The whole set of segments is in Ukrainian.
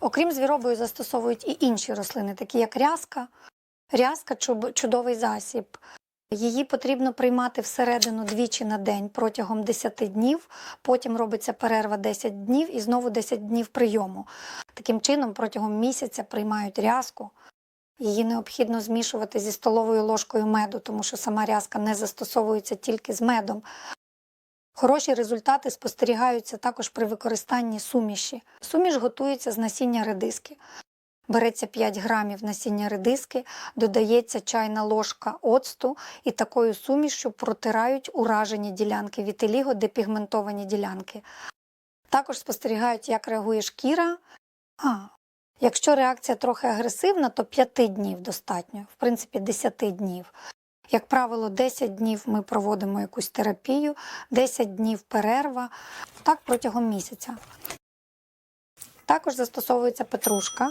Окрім звіробою, застосовують і інші рослини, такі як рязка. Рязка чудовий засіб. Її потрібно приймати всередину двічі на день протягом 10 днів. Потім робиться перерва 10 днів і знову 10 днів прийому. Таким чином, протягом місяця приймають рязку. Її необхідно змішувати зі столовою ложкою меду, тому що сама рязка не застосовується тільки з медом. Хороші результати спостерігаються також при використанні суміші. Суміш готується з насіння редиски. Береться 5 грамів насіння редиски, додається чайна ложка оцту і такою сумішю протирають уражені ділянки вітиліго, депігментовані ділянки. Також спостерігають, як реагує шкіра. А, якщо реакція трохи агресивна, то 5 днів достатньо, в принципі, 10 днів. Як правило, 10 днів ми проводимо якусь терапію, 10 днів перерва, так протягом місяця. Також застосовується петрушка.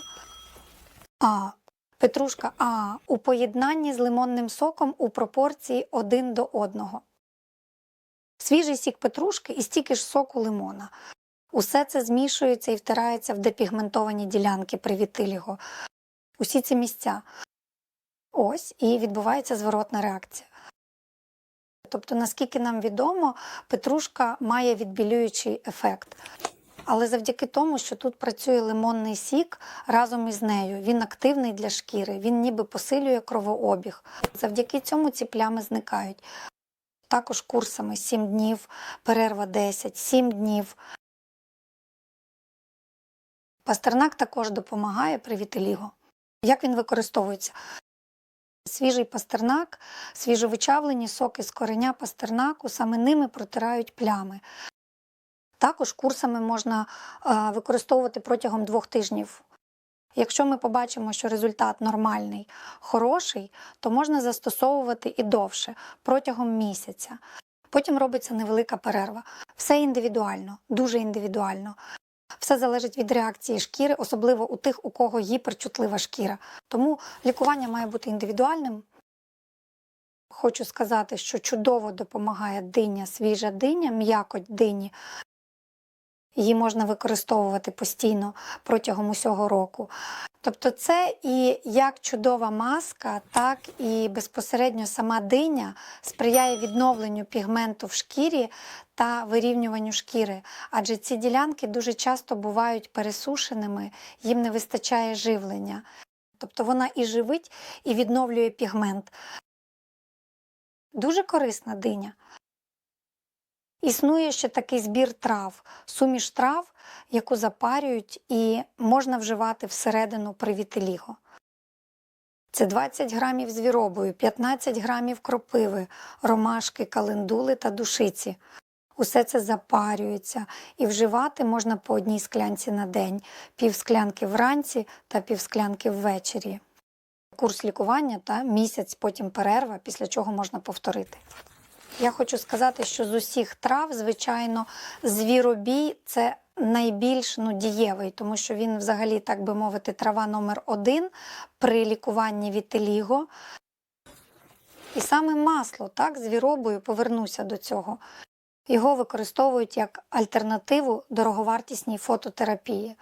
А, петрушка А у поєднанні з лимонним соком у пропорції 1 до 1. Свіжий сік петрушки і стільки ж соку лимона. Усе це змішується і втирається в депігментовані ділянки при вітиліго. Усі ці місця. Ось і відбувається зворотна реакція. Тобто, наскільки нам відомо, петрушка має відбілюючий ефект. Але завдяки тому, що тут працює лимонний сік разом із нею, він активний для шкіри, він ніби посилює кровообіг. Завдяки цьому ці плями зникають. Також курсами 7 днів, перерва 10, 7 днів. Пастернак також допомагає при вітиліго. Як він використовується? Свіжий пастернак, свіжовичавлені соки з кореня пастернаку, саме ними протирають плями. Також курсами можна е, використовувати протягом двох тижнів. Якщо ми побачимо, що результат нормальний, хороший, то можна застосовувати і довше, протягом місяця. Потім робиться невелика перерва. Все індивідуально, дуже індивідуально. Все залежить від реакції шкіри, особливо у тих, у кого гіперчутлива шкіра. Тому лікування має бути індивідуальним. Хочу сказати, що чудово допомагає диня, свіжа диня, м'якоть дині. Її можна використовувати постійно протягом усього року. Тобто, це і як чудова маска, так і безпосередньо сама диня сприяє відновленню пігменту в шкірі та вирівнюванню шкіри. Адже ці ділянки дуже часто бувають пересушеними, їм не вистачає живлення. Тобто вона і живить, і відновлює пігмент. Дуже корисна диня. Існує ще такий збір трав, суміш трав, яку запарюють і можна вживати всередину при вітиліго. Це 20 грамів звіробою, 15 грамів кропиви, ромашки, календули та душиці. Усе це запарюється і вживати можна по одній склянці на день, пів склянки вранці та пів склянки ввечері. Курс лікування та місяць, потім перерва, після чого можна повторити. Я хочу сказати, що з усіх трав, звичайно, звіробій це найбільш ну, дієвий, тому що він, взагалі, так би мовити, трава номер один при лікуванні вітиліго. І саме масло, так, звіробою, повернуся до цього. Його використовують як альтернативу дороговартісній фототерапії.